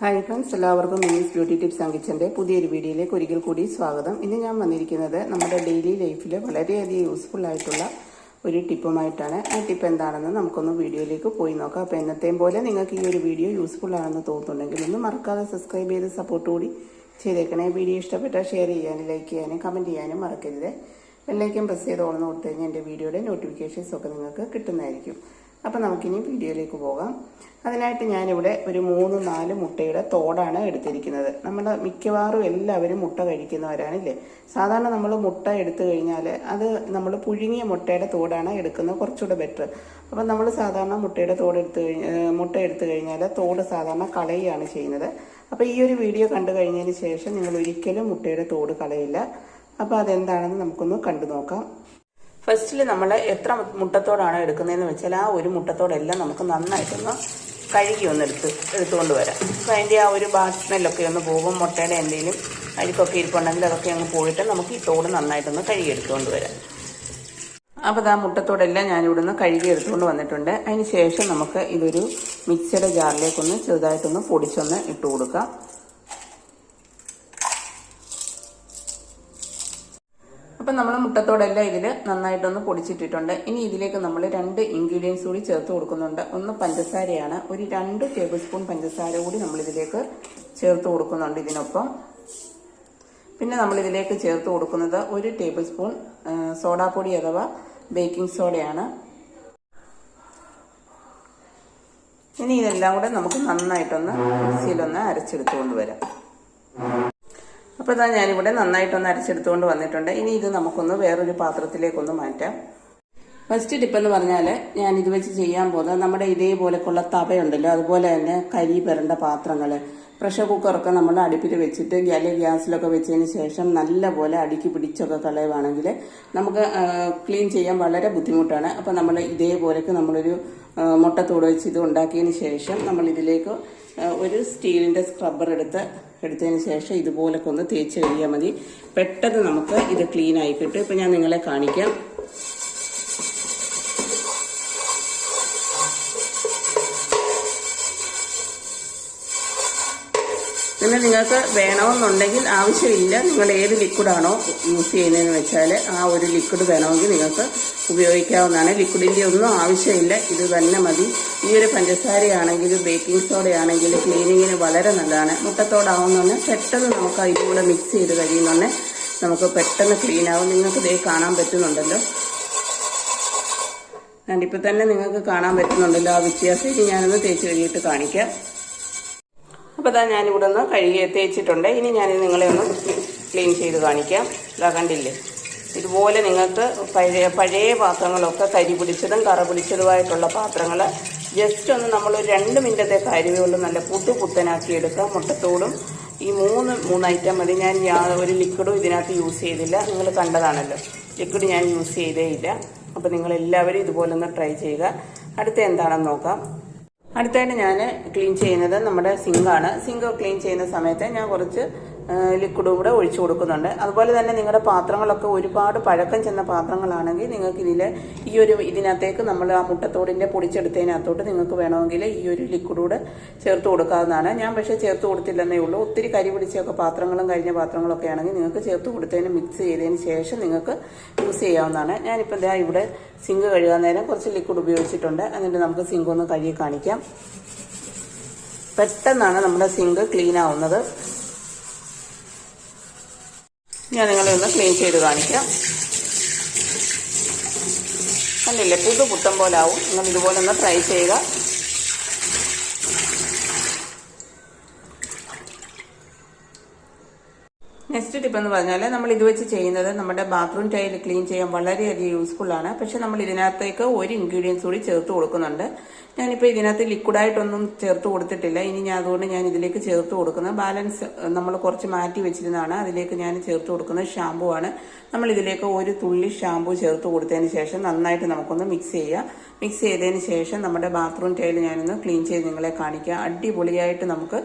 Hi friends എല്ലാവർക്കും Mini's beauty tips and കിച്ചന്റെ പുതിയൊരു വീഡിയോയിലേക്ക് ഒരിക്കൽ കൂടി സ്വാഗതം. ഇന്ന് ഞാൻ വന്നിരിക്കുന്നത് നമ്മുടെ ഡെയിലി ലൈഫിൽ വളരെയധികം യൂസ്ഫുൾ ആയിട്ടുള്ള ഒരു ടിപ്പുമായിട്ടാണ് ആ ടിപ്പ് എന്താണെന്ന് നമുക്കൊന്ന് വീഡിയോയിലേക്ക് പോയി നോക്കാം. അപ്പോൾ എന്നത്തെയും പോലെ നിങ്ങൾക്ക് ഈ ഒരു വീഡിയോ യൂസ്ഫുൾ ആണെന്ന് തോന്നുന്നുണ്ടെങ്കിൽ ഒന്ന് മറക്കാതെ സബ്സ്ക്രൈബ് ചെയ്ത് സപ്പോർട്ട് കൂടി ചെയ്തേക്കണേ. വീഡിയോ ഇഷ്ടപ്പെട്ടാൽ ഷെയർ ചെയ്യാനും ലൈക്ക് ചെയ്യാനും കമന്റ് ചെയ്യാനും മറക്കരുത്. ബെല്ലൈക്കൻ പ്രസ് ചെയ്ത് ഓർന്ന് കൊടുത്തു കഴിഞ്ഞാൽ എന്റെ വീഡിയോയുടെ നോട്ടിഫിക്കേഷൻസ് ഒക്കെ നിങ്ങൾക്ക് കിട്ടുന്നതായിരിക്കും. അപ്പോൾ നമുക്കിനി വീഡിയോയിലേക്ക് പോകാം. അതിനായിട്ട് ഞാനിവിടെ ഒരു മൂന്ന് നാല് മുട്ടയുടെ തോടാണ് എടുത്തിരിക്കുന്നത്. നമ്മൾ മിക്കവാറും എല്ലാവരും മുട്ട കഴിക്കുന്നവരാണില്ലേ? സാധാരണ നമ്മൾ മുട്ട എടുത്തു കഴിഞ്ഞാൽ അത് നമ്മൾ പുഴുങ്ങിയ മുട്ടയുടെ തോടാണ് എടുക്കുന്നത് കുറച്ചുകൂടെ ബെറ്റർ അപ്പം നമ്മൾ സാധാരണ മുട്ടയുടെ തോട് എടുത്തു മുട്ട എടുത്തു കഴിഞ്ഞാൽ തോട് സാധാരണ കളയുകയാണ് ചെയ്യുന്നത്. അപ്പോൾ ഈ ഒരു വീഡിയോ കണ്ടു കഴിഞ്ഞതിന് ശേഷം നിങ്ങൾ ഒരിക്കലും മുട്ടയുടെ തോട് കളയില്ല. അപ്പോൾ അതെന്താണെന്ന് നമുക്കൊന്ന് കണ്ടു നോക്കാം. ഫസ്റ്റിൽ നമ്മൾ എത്ര മുട്ടത്തോടാണ് എടുക്കുന്നതെന്ന് വെച്ചാൽ ആ ഒരു മുട്ടത്തോടെല്ലാം നമുക്ക് നന്നായിട്ടൊന്ന് കഴുകി ഒന്ന് എടുത്ത് എടുത്തുകൊണ്ട് വരാം. അപ്പോൾ അതിന്റെ ആ ഒരു ബാഡ് സ്മെല്ലൊക്കെ ഒന്ന് പോകും. മുട്ടയുടെ എന്തെങ്കിലും അഴുക്കൊക്കെ ഇരിപ്പുണ്ടെങ്കിൽ അതൊക്കെ അങ്ങ് പോയിട്ട് നമുക്ക് ഈ തോട് നന്നായിട്ടൊന്ന് കഴുകി എടുത്തുകൊണ്ട് വരാം. അപ്പോൾ ആ മുട്ടത്തോടെല്ലാം ഞാനിവിടെ നിന്ന് കഴുകി എടുത്തുകൊണ്ട് വന്നിട്ടുണ്ട്. അതിന് ശേഷം നമുക്ക് ഇതൊരു മിക്സിയുടെ ജാറിലേക്കൊന്ന് ചെറുതായിട്ടൊന്ന് പൊടിച്ചൊന്ന് ഇട്ട് കൊടുക്കാം. അപ്പം നമ്മൾ മുട്ടത്തോടെല്ലാം ഇതിൽ നന്നായിട്ടൊന്ന് പൊടിച്ചിട്ടിട്ടുണ്ട്. ഇനി ഇതിലേക്ക് നമ്മൾ രണ്ട് ഇൻഗ്രീഡിയൻസ് കൂടി ചേർത്ത് കൊടുക്കുന്നുണ്ട്. ഒന്ന് പഞ്ചസാരയാണ്. ഒരു രണ്ട് ടേബിൾ സ്പൂൺ പഞ്ചസാര കൂടി നമ്മളിതിലേക്ക് ചേർത്ത് കൊടുക്കുന്നുണ്ട് ഇതിനൊപ്പം. പിന്നെ നമ്മളിതിലേക്ക് ചേർത്ത് കൊടുക്കുന്നത് ഒരു ടേബിൾ സ്പൂൺ സോഡാപ്പൊടി അഥവാ ബേക്കിംഗ് സോഡയാണ് ഇനി ഇതെല്ലാം കൂടെ നമുക്ക് നന്നായിട്ടൊന്ന് മിക്സിയിലൊന്ന് അരച്ചെടുത്തുകൊണ്ട് വരാം അപ്പോൾ ഇതാ ഞാനിവിടെ നന്നായിട്ടൊന്ന് അരച്ചെടുത്തുകൊണ്ട് വന്നിട്ടുണ്ട്. ഇനി ഇത് നമുക്കൊന്ന് വേറൊരു പാത്രത്തിലേക്കൊന്ന് മാറ്റാം. ഫസ്റ്റ് ടിപ്പ് എന്ന് പറഞ്ഞാൽ ഞാൻ ഇത് വെച്ച് ചെയ്യാൻ പോകുന്നത് നമ്മുടെ ഇതേപോലെക്കുള്ള തവയുണ്ടല്ലോ അതുപോലെ തന്നെ കരി പെരണ്ട പാത്രങ്ങൾ പ്രഷർ കുക്കറൊക്കെ നമ്മൾ അടുപ്പിൽ വെച്ചിട്ട് അല്ലെങ്കിൽ ഗ്യാസിലൊക്കെ വെച്ചതിന് ശേഷം നല്ലപോലെ അടുക്കി പിടിച്ചൊക്കെ കളയുവാണെങ്കിൽ നമുക്ക് ക്ലീൻ ചെയ്യാൻ വളരെ ബുദ്ധിമുട്ടാണ്. അപ്പോൾ നമ്മൾ ഇതേപോലെയൊക്കെ നമ്മളൊരു മുട്ടത്തോട് വെച്ച് ഇത് ഉണ്ടാക്കിയതിന് ശേഷം നമ്മൾ ഇതിലേക്ക് ഒരു സ്റ്റീലിന്റെ സ്ക്രബ്ബർ എടുത്ത് എടുത്തതിന് ശേഷം ഇതുപോലൊക്കെ ഒന്ന് തേച്ച് കഴിയാൽ മതി. പെട്ടെന്ന് നമുക്ക് ഇത് ക്ലീൻ ആയി കിട്ടും. ഇപ്പം ഞാൻ നിങ്ങളെ കാണിക്കാം. നിങ്ങൾക്ക് വേണമെന്നുണ്ടെങ്കിൽ ആവശ്യമില്ല. നിങ്ങൾ ഏത് ലിക്വിഡാണോ യൂസ് ചെയ്യുന്നതെന്ന് വെച്ചാൽ ആ ഒരു ലിക്വിഡ് വേണമെങ്കിൽ നിങ്ങൾക്ക് ഉപയോഗിക്കാവുന്നതാണ്. ലിക്വിഡിന്റെ ഒന്നും ആവശ്യമില്ല. ഇത് തന്നെ മതി. ഈ ഒരു പഞ്ചസാരയാണെങ്കിലും ബേക്കിംഗ് സോഡയാണെങ്കിലും ക്ലീനിങ്ങിന് വളരെ നല്ലതാണ്. മുട്ടത്തോടാവുന്നതന്നെ പെട്ടെന്ന് നമുക്ക് അതിലൂടെ മിക്സ് ചെയ്ത് കഴിയുന്നതന്നെ നമുക്ക് പെട്ടെന്ന് ക്ലീൻ ആവും. നിങ്ങൾക്ക് ഇതേ കാണാൻ പറ്റുന്നുണ്ടല്ലോ. ഞാനിപ്പോൾ തന്നെ നിങ്ങൾക്ക് കാണാൻ പറ്റുന്നുണ്ടല്ലോ ആ വ്യത്യാസം. ഇനി ഞാനൊന്ന് തേച്ച് കഴിഞ്ഞിട്ട് കാണിക്കാം. അപ്പോൾ ഇതാ ഞാനിവിടെ ഒന്ന് കഴുകി തേച്ചിട്ടുണ്ട്. ഇനി ഞാൻ നിങ്ങളെ ഒന്ന് ക്ലീൻ ചെയ്ത് കാണിക്കാം. ഇതാ കണ്ടില്ലേ? ഇതുപോലെ നിങ്ങൾക്ക് പഴയ പഴയ പാത്രങ്ങളൊക്കെ കരി പിടിച്ചതും കറ പിടിച്ചതുമായിട്ടുള്ള പാത്രങ്ങൾ ജസ്റ്റ് ഒന്ന് നമ്മൾ രണ്ട് മിനിറ്റത്തെ കരിവുകൊണ്ട് നല്ല പുട്ടു പുത്തനാക്കി എടുക്കാം. മുട്ടത്തോടും ഈ മൂന്ന് മൂന്ന് ഐറ്റം മതി. ഞാൻ ഒരു ലിക്വിഡും ഇതിനകത്ത് യൂസ് ചെയ്തില്ല. നിങ്ങൾ കണ്ടതാണല്ലോ. ലിക്വിഡ് ഞാൻ യൂസ് ചെയ്തേ ഇല്ല. അപ്പോൾ നിങ്ങൾ എല്ലാവരും ഇതുപോലെ ഒന്ന് ട്രൈ ചെയ്യുക. അടുത്ത എന്താണെന്ന് നോക്കാം. അടുത്തായിട്ട് ഞാൻ ക്ലീൻ ചെയ്യുന്നത് നമ്മുടെ സിങ്കാണ് സിങ്ക് ക്ലീൻ ചെയ്യുന്ന സമയത്ത് ഞാൻ കുറച്ച് ലിക്വിഡും കൂടെ ഒഴിച്ചു കൊടുക്കുന്നുണ്ട്. അതുപോലെ തന്നെ നിങ്ങളുടെ പാത്രങ്ങളൊക്കെ ഒരുപാട് പഴക്കം ചെന്ന പാത്രങ്ങളാണെങ്കിൽ നിങ്ങൾക്ക് ഇതിൽ ഈ ഒരു ഇതിനകത്തേക്ക് നമ്മൾ ആ മുട്ടത്തോടിന്റെ പൊടിച്ചെടുത്തതിനകത്തോട്ട് നിങ്ങൾക്ക് വേണമെങ്കിൽ ഈ ഒരു ലിക്വിഡ് കൂടെ ചേർത്ത് കൊടുക്കാവുന്നതാണ്. ഞാൻ പക്ഷേ ചേർത്ത് കൊടുത്തില്ലെന്നേ ഉള്ളൂ. ഒത്തിരി കരി പിടിച്ചൊക്കെ പാത്രങ്ങളും കഴിഞ്ഞ പാത്രങ്ങളൊക്കെ ആണെങ്കിൽ നിങ്ങൾക്ക് ചേർത്ത് കൊടുത്തതിന് മിക്സ് ചെയ്തതിന് ശേഷം നിങ്ങൾക്ക് യൂസ് ചെയ്യാവുന്നതാണ്. ഞാനിപ്പോൾ ഇതാ ഇവിടെ സിങ്ക് കഴുകാൻ നേരം കുറച്ച് ലിക്വിഡ് ഉപയോഗിച്ചിട്ടുണ്ട്. എന്നിട്ട് നമുക്ക് സിങ്ക് ഒന്ന് കഴുകി കാണിക്കാം. പെട്ടെന്നാണ് നമ്മുടെ സിങ്ക് ക്ലീൻ ആവുന്നത്. ഞാൻ നിങ്ങളെ ഒന്ന് ക്ലീൻ ചെയ്ത് കാണിക്കാം. കണ്ടില്ലേ? പുതു പുത്തം പോലെ ആവും. നിങ്ങൾ ഇതുപോലെ ഒന്ന് ട്രൈ ചെയ്യുക. ടിപ്പ് എന്ന് പറഞ്ഞാൽ നമ്മൾ ഇത് വെച്ച് ചെയ്യുന്നത് നമ്മുടെ ബാത്റൂം ടൈൽ ക്ലീൻ ചെയ്യാൻ വളരെയധികം യൂസ്ഫുൾ ആണ്. പക്ഷെ നമ്മൾ ഇതിനകത്തേക്ക് ഒരു ഇൻഗ്രീഡിയൻസ് കൂടി ചേർത്ത് കൊടുക്കുന്നുണ്ട്. ഞാനിപ്പോൾ ഇതിനകത്ത് ലിക്വിഡായിട്ടൊന്നും ചേർത്ത് കൊടുത്തിട്ടില്ല. ഇനി ഞാൻ അതുകൊണ്ട് ഞാൻ ഇതിലേക്ക് ചേർത്ത് കൊടുക്കുന്നത്. ബാലൻസ് നമ്മൾ കുറച്ച് മാറ്റി വെച്ചിരുന്നതാണ്. അതിലേക്ക് ഞാൻ ചേർത്ത് കൊടുക്കുന്നത് ഷാമ്പു ആണ്. നമ്മൾ ഇതിലേക്ക് ഒരു തുള്ളി ഷാമ്പു ചേർത്ത് കൊടുത്തതിന് ശേഷം നന്നായിട്ട് നമുക്കൊന്ന് മിക്സ് ചെയ്യുക മിക്സ് ചെയ്തതിന് ശേഷം നമ്മുടെ ബാത്റൂം ടൈൽ ഞാനൊന്ന് ക്ലീൻ ചെയ്ത് നിങ്ങളെ കാണിക്കാം. അടിപൊളിയായിട്ട് നമുക്ക്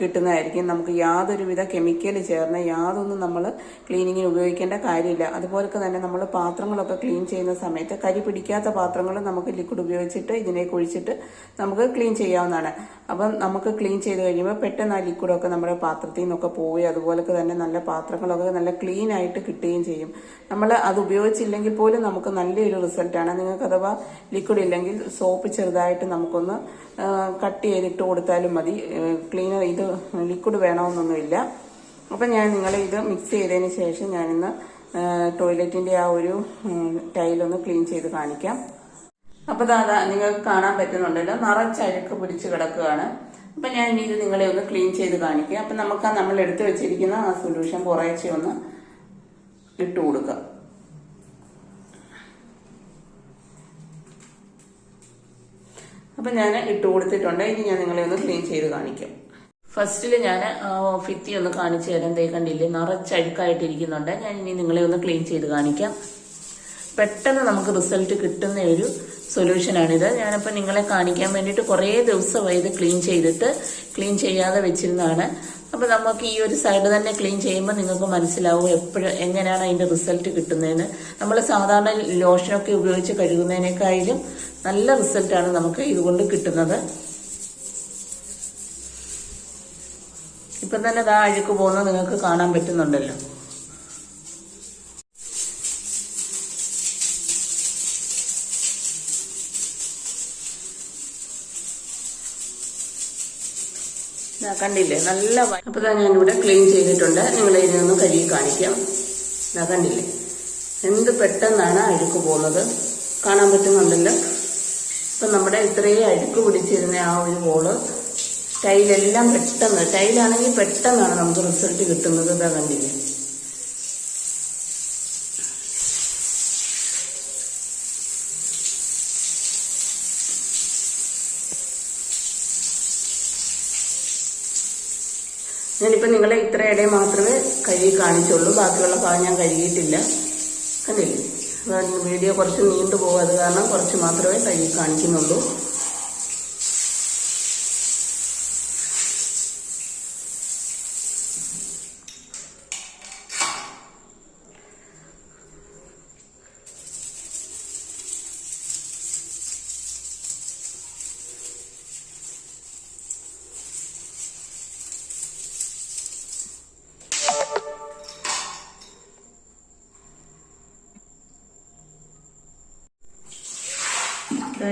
കിട്ടുന്നതായിരിക്കും. നമുക്ക് യാതൊരുവിധ കെമിക്കൽ ചേർന്ന യാതൊന്നും നമ്മൾ ക്ലീനിങ്ങിന് ഉപയോഗിക്കേണ്ട കാര്യമില്ല. അതുപോലെ തന്നെ നമ്മൾ പാത്രങ്ങളൊക്കെ ക്ലീൻ ചെയ്യുന്ന സമയത്ത് കരി പിടിക്കാത്ത പാത്രങ്ങൾ നമുക്ക് ലിക്വിഡ് ഉപയോഗിച്ചിട്ട് ഇതിനേക്ക് ഒഴിച്ചിട്ട് നമുക്ക് ക്ലീൻ ചെയ്യാവുന്നതാണ്. അപ്പം നമുക്ക് ക്ലീൻ ചെയ്ത് കഴിയുമ്പോൾ പെട്ടെന്ന് ആ ലിക്വിഡൊക്കെ നമ്മുടെ പാത്രത്തിൽ നിന്നൊക്കെ പോവുകയും അതുപോലെ തന്നെ നല്ല പാത്രങ്ങളൊക്കെ നല്ല ക്ലീൻ ആയിട്ട് കിട്ടുകയും ചെയ്യും. നമ്മൾ അത് ഉപയോഗിച്ചില്ലെങ്കിൽ പോലും നമുക്ക് നല്ലൊരു റിസൾട്ടാണ് നിങ്ങൾക്ക് അഥവാ ലിക്വിഡ് ഇല്ലെങ്കിൽ സോപ്പ് ചെറുതായിട്ട് നമുക്കൊന്ന് കട്ട് ചെയ്തിട്ട് കൊടുത്താലും മതി. ക്ലീനർ ഇത് ലിക്വിഡ് വേണമെന്നൊന്നുമില്ല. അപ്പം ഞാൻ നിങ്ങളെ ഇത് മിക്സ് ചെയ്തതിന് ശേഷം ഞാനിന്ന് ടോയ്ലറ്റിന്റെ ആ ഒരു ടൈലൊന്ന് ക്ലീൻ ചെയ്ത് കാണിക്കാം. അപ്പോൾ ദാ നിങ്ങൾക്ക് കാണാൻ പറ്റുന്നുണ്ടല്ലോ. നിറച്ച് അഴുക്ക് പിടിച്ച് കിടക്കുകയാണ്. അപ്പം ഞാൻ ഇനി ഇത് നിങ്ങളെ ഒന്ന് ക്ലീൻ ചെയ്ത് കാണിക്കാം. അപ്പം നമുക്ക് നമ്മൾ എടുത്തു വെച്ചിരിക്കുന്ന ആ സൊല്യൂഷൻ കുറേശ്ശെ ഒന്ന് ഇട്ട് കൊടുക്കാം. അപ്പൊ ഞാൻ ഇട്ട് കൊടുത്തിട്ടുണ്ട്. ഇനി ഞാൻ നിങ്ങളെ ഒന്ന് ക്ലീൻ ചെയ്ത് കാണിക്കും. ഫസ്റ്റിൽ ഞാൻ ഫിത്തി ഒന്ന് കാണിച്ചു തരാം. തേ കണ്ടില്ലേ നിറച്ചഴുക്കായിട്ടിരിക്കുന്നുണ്ട് ഞാൻ ഇനി നിങ്ങളെ ഒന്ന് ക്ലീൻ ചെയ്ത് കാണിക്കാം. പെട്ടെന്ന് നമുക്ക് റിസൾട്ട് കിട്ടുന്ന ഒരു സൊല്യൂഷനാണിത് ഞാനിപ്പോൾ നിങ്ങളെ കാണിക്കാൻ വേണ്ടിയിട്ട് കുറേ ദിവസമായി ഇത് ക്ലീൻ ചെയ്തിട്ട് ക്ലീൻ ചെയ്യാതെ വെച്ചിരുന്നതാണ്. അപ്പോൾ നമുക്ക് ഈ ഒരു സൈഡ് തന്നെ ക്ലീൻ ചെയ്യുമ്പോൾ നിങ്ങൾക്ക് മനസ്സിലാവും എപ്പോഴും എങ്ങനെയാണ് അതിന്റെ റിസൾട്ട് കിട്ടുന്നതെന്ന് നമ്മൾ സാധാരണ ലോഷനൊക്കെ ഉപയോഗിച്ച് കഴുകുന്നതിനേക്കാളും നല്ല റിസൾട്ടാണ് നമുക്ക് ഇതുകൊണ്ട് കിട്ടുന്നത്. ഇപ്പം തന്നെ ദാ അഴുക്ക് പോകുന്നത് നിങ്ങൾക്ക് കാണാൻ പറ്റുന്നുണ്ടല്ലോ. കണ്ടില്ലേ? നല്ല വ- അപ്പൊ ദാ ഞാനിവിടെ ക്ലീൻ ചെയ്തിട്ടുണ്ട്. നിങ്ങൾ ഇതിനൊന്ന് കഴുകി കാണിക്കാം. കണ്ടില്ലേ? എന്ത് പെട്ടെന്നാണ് അഴുക്ക് പോകുന്നത്? കാണാൻ പറ്റുന്നുണ്ടല്ലോ? ഇപ്പൊ നമ്മുടെ ഇത്രയും അഴുക്ക് പിടിച്ചിരുന്ന ആ ഒരു ബോൾ ടൈലെല്ലാം പെട്ടെന്ന് ടൈലാണെങ്കിൽ പെട്ടെന്നാണ് നമുക്ക് റിസൾട്ട് കിട്ടുന്നത്. ഇതാ കണ്ടില്ലേ? ഞാനിപ്പോൾ നിങ്ങളെ ഇത്ര ഇടയിൽ മാത്രമേ കഴുകി കാണിച്ചുള്ളൂ. ബാക്കിയുള്ള ഭാഗം ഞാൻ കഴുകിയിട്ടില്ല. കണ്ടില്ലേ? വീഡിയോ കുറച്ച് നീണ്ടു പോകും കാരണം കുറച്ച് മാത്രമേ കഴുകി കാണിക്കുന്നുള്ളൂ.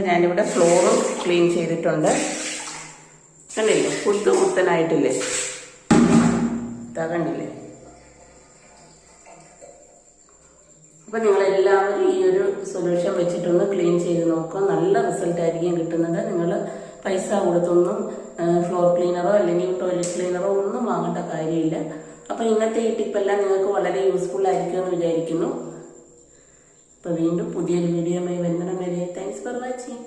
ഞാനിവിടെ ഫ്ലോറും ക്ലീൻ ചെയ്തിട്ടുണ്ട്. കണ്ടില്ലേ? കുത്തു കുത്തനായിട്ടില്ലേ? കണ്ടില്ലേ? അപ്പൊ നിങ്ങൾ എല്ലാവരും ഈ ഒരു സൊല്യൂഷൻ വെച്ചിട്ടൊന്ന് ക്ലീൻ ചെയ്ത് നോക്കുക. നല്ല റിസൾട്ട് ആയിരിക്കും കിട്ടുന്നത്. നിങ്ങൾ പൈസ കൊടുത്തൊന്നും ഫ്ലോർ ക്ലീനറോ അല്ലെങ്കിൽ ടോയ്ലറ്റ് ക്ലീനറോ ഒന്നും വാങ്ങേണ്ട കാര്യമില്ല. അപ്പൊ ഇന്നത്തെ ഈ ടിപ്പെല്ലാം നിങ്ങൾക്ക് വളരെ യൂസ്ഫുൾ ആയിരിക്കുമെന്ന് വിചാരിക്കുന്നു. അപ്പൊ വീണ്ടും പുതിയൊരു വീഡിയോയുമായി വരുന്നിടം വരെ. Thanks for watching